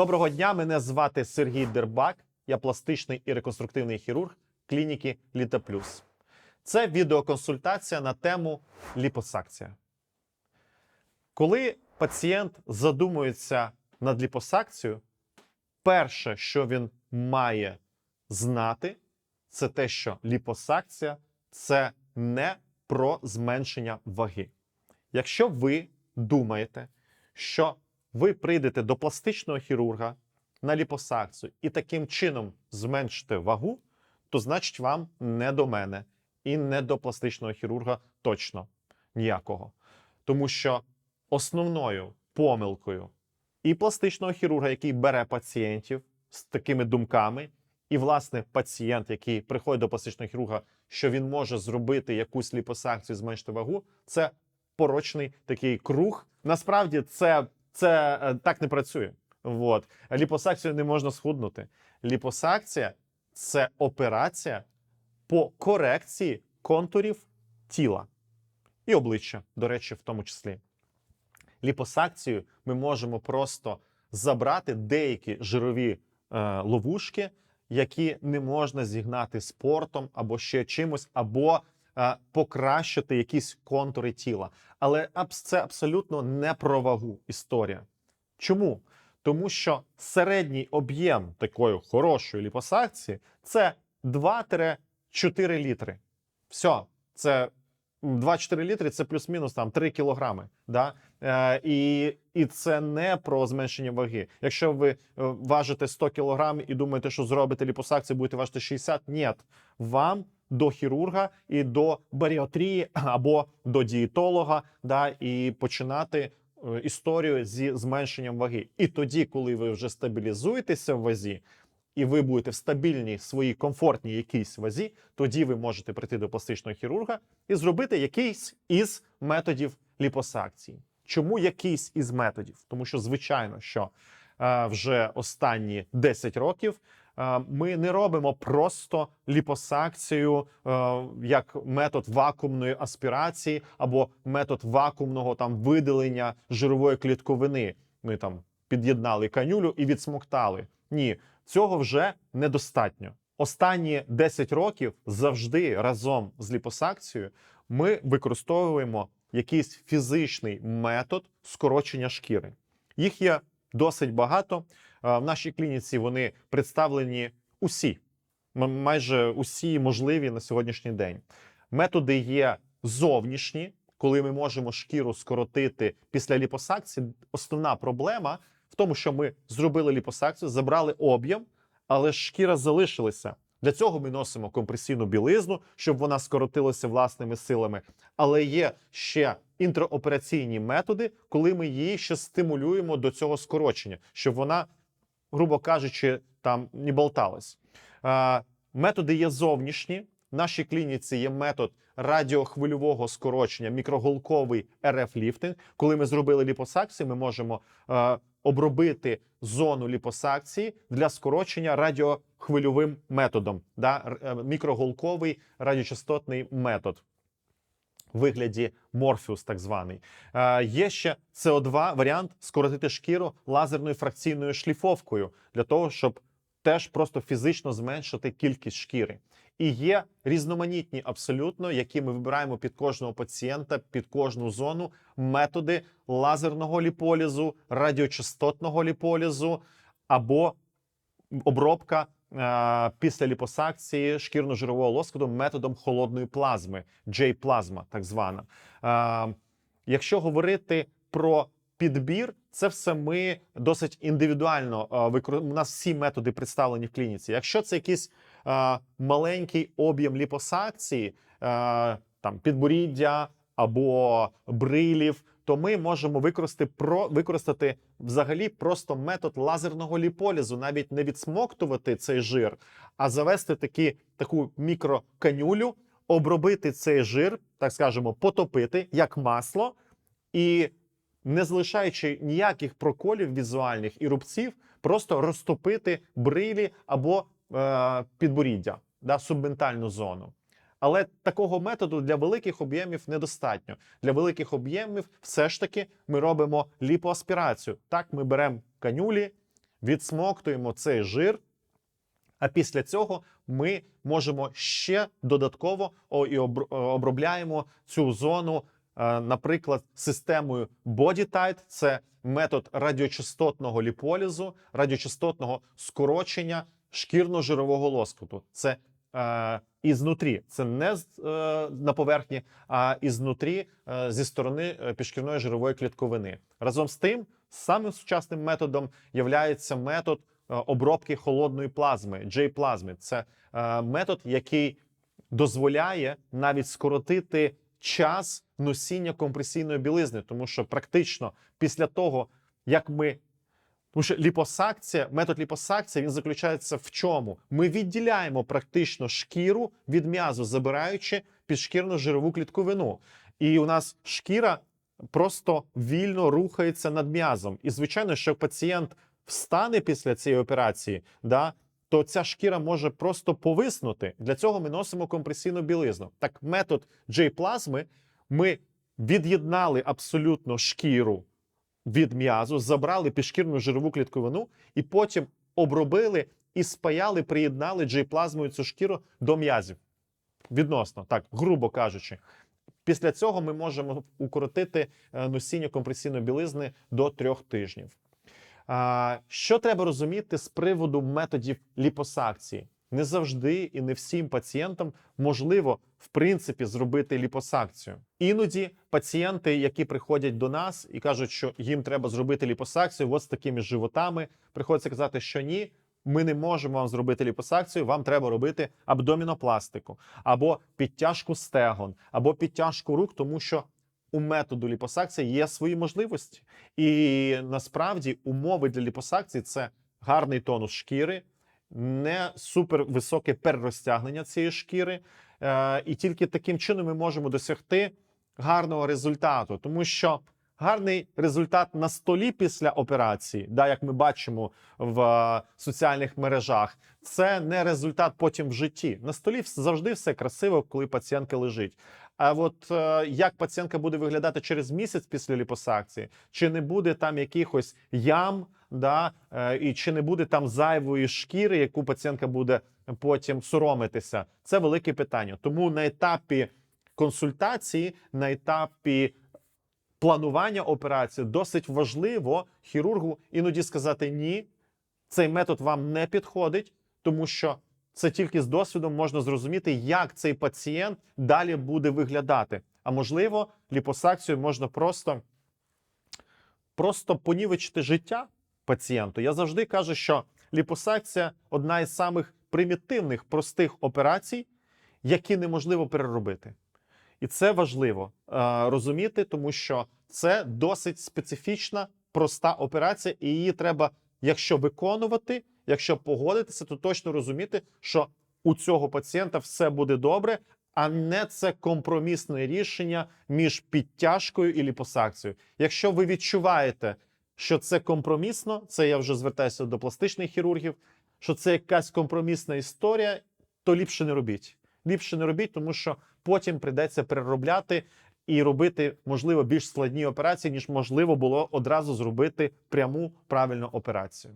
Доброго дня, мене звати Сергій Дербак. Я пластичний і реконструктивний хірург клініки Літа Плюс. Це відеоконсультація на тему ліпосакція. Коли пацієнт задумується над ліпосакцією, перше, що він має знати, це те, що ліпосакція це не про зменшення ваги. Якщо ви думаєте, що ви прийдете до пластичного хірурга на ліпосакцію і таким чином зменшите вагу, то значить вам не до мене і не до пластичного хірурга точно ніякого. Тому що основною помилкою і пластичного хірурга, який бере пацієнтів з такими думками, і, власне, пацієнт, який приходить до пластичного хірурга, що він може зробити якусь ліпосакцію, зменшити вагу, це порочний такий круг. Насправді, це, це е, так не працює. От. Ліпосакцію не можна схуднути. Ліпосакція це операція по корекції контурів тіла і обличчя, до речі, в тому числі. Ліпосакцією ми можемо просто забрати деякі жирові е, ловушки, які не можна зігнати спортом або ще чимось, або покращити якісь контури тіла. Але це абсолютно не про вагу історія. Чому? Тому що середній об'єм такої хорошої ліпосакції це 2-4 літри. Все, це 2-4 літри це плюс-мінус там 3 кілограми. Да? Е, і, і це не про зменшення ваги. Якщо ви е, важите 100 кілограмів і думаєте, що зробите ліпосакцію, будете важити 60, ні. Вам до хірурга і до баріатрії або до дієтолога, да, і починати е, історію зі зменшенням ваги. І тоді, коли ви вже стабілізуєтеся в вазі, і ви будете в стабільній своїй комфортній якійсь вазі, тоді ви можете прийти до пластичного хірурга і зробити якийсь із методів ліпосакції. Чому якийсь із методів? Тому що, звичайно, що е, вже останні 10 років ми не робимо просто ліпосакцію е, як метод вакуумної аспірації або метод вакуумного там видалення жирової клітковини. Ми там під'єднали канюлю і відсмоктали. Ні, цього вже недостатньо. Останні 10 років завжди разом з ліпосакцією ми використовуємо якийсь фізичний метод скорочення шкіри. Їх є досить багато. Е, В нашій клініці вони представлені усі, майже усі можливі на сьогоднішній день. Методи є зовнішні, коли ми можемо шкіру скоротити після ліпосакції. Основна проблема в тому, що ми зробили ліпосакцію, забрали об'єм, але шкіра залишилася. Для цього ми носимо компресійну білизну, щоб вона скоротилася власними силами. Але є ще інтраопераційні методи, коли ми її ще стимулюємо до цього скорочення, щоб вона, грубо кажучи, там не болталась. Е, методи є зовнішні. В нашій клініці є метод радіохвильового скорочення, мікроголковий РФ-ліфтинг. Коли ми зробили ліпосакцію, ми можемо е, обробити зону ліпосакції для скорочення радіохвильовим методом, да? е, мікроголковий радіочастотний метод. Вигляді морфіус, так званий. Е, є ще СО2 варіант скоротити шкіру лазерною фракційною шліфовкою для того, щоб теж просто фізично зменшити кількість шкіри. І є різноманітні абсолютно, які ми вибираємо під кожного пацієнта, під кожну зону методи лазерного ліполізу, радіочастотного ліполізу або обробка після ліпосакції шкірно-жирового лоскуту методом холодної плазми, J-плазма, так звана. Якщо говорити про підбір, це все ми досить індивідуально е, викор... У нас всі методи представлені в клініці. Якщо це якийсь маленький об'єм ліпосакції, там підборіддя або брилів, то ми можемо використати про використати взагалі просто метод лазерного ліполізу, навіть не відсмоктувати цей жир, а завести такі, таку мікроканюлю, обробити цей жир, так скажемо, потопити як масло, і не залишаючи ніяких проколів візуальних і рубців, просто розтопити брилі або е, підборіддя, да, субментальну зону. Але такого методу для великих об'ємів недостатньо. Для великих об'ємів все ж таки ми робимо ліпоаспірацію. Так, ми беремо канюлі, відсмоктуємо цей жир. А після цього ми можемо ще додатково і обр- обробляємо цю зону, е, наприклад, системою BodyTite. Це метод радіочастотного ліполізу, радіочастотного скорочення шкірно-жирового лоскуту. Це е, ізнутрі, це не е, на поверхні, а ізнутрі е, зі сторони е, підшкірної жирової клітковини. Разом з тим, самим сучасним методом є метод обробки холодної плазми, J-плазми. Це метод, який дозволяє навіть скоротити час носіння компресійної білизни, тому що практично після того, як ми тому що ліпосакція, метод ліпосакції він заключається в чому? Ми відділяємо практично шкіру від м'язу, забираючи підшкірну жирову клітковину. І у нас шкіра просто вільно рухається над м'язом. І звичайно, що пацієнт встане після цієї операції, да, то ця шкіра може просто повиснути. Для цього ми носимо компресійну білизну. Так, метод J-плазми ми від'єднали абсолютно шкіру від м'язу, забрали підшкірну жирову клітковину і потім обробили і спаяли, приєднали J-плазмою цю шкіру до м'язів. Відносно, так, грубо кажучи. Після цього ми можемо укоротити е, носіння компресійної білизни до трьох тижнів. Що треба розуміти з приводу методів ліпосакції? Не завжди і не всім пацієнтам можливо в принципі зробити ліпосакцію. Іноді пацієнти, які приходять до нас і кажуть, що їм треба зробити ліпосакцію, от з такими животами, приходиться казати, що ні. Ми не можемо вам зробити ліпосакцію, вам треба робити абдомінопластику, або підтяжку стегон, або підтяжку рук, тому що у методу ліпосакції є свої можливості. І насправді умови для ліпосакції це гарний тонус шкіри, не супер високе перерозтягнення цієї шкіри. Е, і тільки таким чином ми можемо досягти гарного результату, тому що гарний результат на столі після операції, да, як ми бачимо в е, соціальних мережах, це не результат потім в житті. На столі завжди все красиво, коли пацієнтка лежить. А от е, як пацієнтка буде виглядати через місяць після ліпосакції, чи не буде там якихось ям, да, е, і чи не буде там зайвої шкіри, яку пацієнтка буде потім соромитися, це велике питання. Тому на етапі консультації, на етапі планування операції досить важливо хірургу іноді сказати ні, цей метод вам не підходить, тому що це тільки з досвідом можна зрозуміти, як цей пацієнт далі буде виглядати. А можливо, ліпосакцію можна просто, просто понівечити життя пацієнту. Я завжди кажу, що ліпосакція одна із самих примітивних простих операцій, які неможливо переробити. І це важливо е, розуміти, тому що це досить специфічна, проста операція, і її треба, якщо виконувати, якщо погодитися, то точно розуміти, що у цього пацієнта все буде добре, а не це компромісне рішення між підтяжкою і ліпосакцією. Якщо ви відчуваєте, що це компромісно, це я вже звертаюся до пластичних хірургів, що це якась компромісна історія, то ліпше не робіть. Ліпше не робіть, тому що потім прийдеться переробляти і робити, можливо, більш складні операції, ніж можливо було одразу зробити пряму правильну операцію.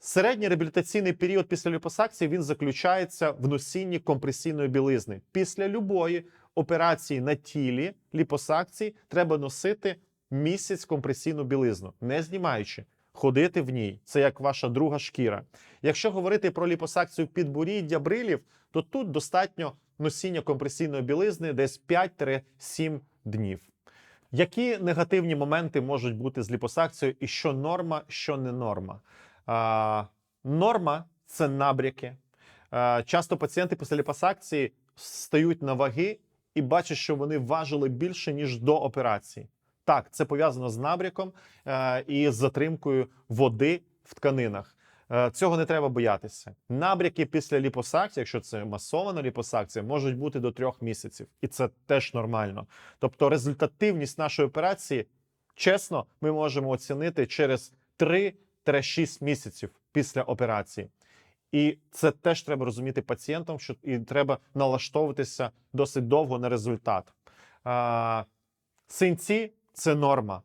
Середній реабілітаційний період після ліпосакції він заключається в носінні компресійної білизни. Після любої операції на тілі ліпосакції треба носити місяць компресійну білизну, не знімаючи, ходити в ній. Це як ваша друга шкіра. Якщо говорити про ліпосакцію підборіддя брилів, то тут достатньо носіння компресійної білизни десь 5-7 днів. Які негативні моменти можуть бути з ліпосакцією, і що норма, що не норма? А, норма це набряки. А, часто пацієнти після ліпосакції стають на ваги і бачать, що вони важили більше ніж до операції. Так, це пов'язано з набряком е, і з затримкою води в тканинах. Е, Цього не треба боятися. Набряки після ліпосакції, якщо це масована ліпосакція, можуть бути до трьох місяців, і це теж нормально. Тобто, результативність нашої операції, чесно, ми можемо оцінити через 3-6 місяців після операції. І це теж треба розуміти пацієнтам, що і треба налаштовуватися досить довго на результат. Синці це норма.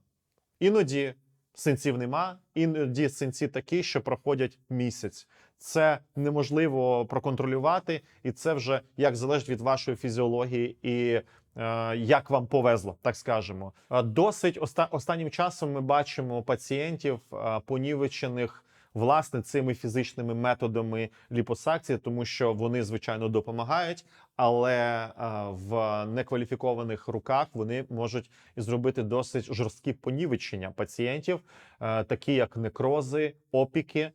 Іноді синців нема. Іноді синці такі, що проходять місяць. Це неможливо проконтролювати, і це вже як залежить від вашої фізіології і е, як вам повезло, так скажемо. Е, Досить оста- останнім часом ми бачимо пацієнтів е, понівечених власне цими фізичними методами ліпосакції, тому що вони звичайно допомагають, але е, в некваліфікованих руках вони можуть зробити досить жорсткі понівечення пацієнтів, е, такі як некрози, опіки е,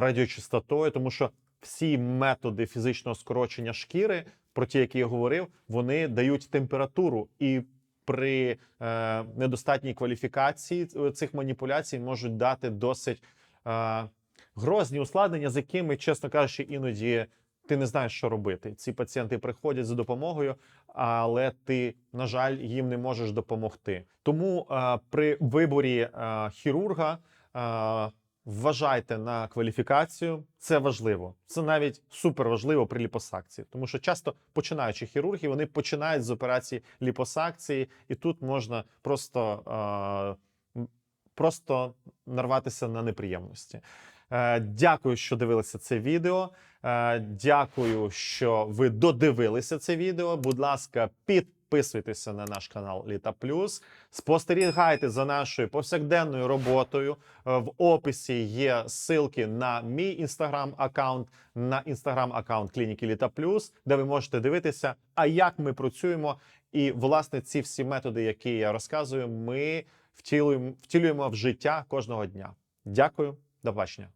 радіочастотою, тому що всі методи фізичного скорочення шкіри, про ті, які я говорив, вони дають температуру і. При е, недостатній кваліфікації цих маніпуляцій можуть дати досить грозні ускладнення, з якими, чесно кажучи, іноді ти не знаєш, що робити. Ці пацієнти приходять за допомогою, але ти, на жаль, їм не можеш допомогти. Тому при виборі хірурга вважайте на кваліфікацію. Це важливо. Це навіть супер важливо при ліпосакції, тому що часто починаючі хірурги вони починають з операції ліпосакції, і тут можна просто. Е, Просто нарватися на неприємності. Е, Дякую, що дивилися це відео. Е, Дякую, що ви додивилися це відео. Будь ласка, підписуйтеся на наш канал Літа Плюс. Спостерігайте за нашою повсякденною роботою. Е, В описі є ссылки на мій інстаграм-аккаунт, на інстаграм-аккаунт клініки Літа Плюс, де ви можете дивитися, а як ми працюємо. І власне ці всі методи, які я розказую, ми втілюємо, втілюємо в життя кожного дня. Дякую, до побачення.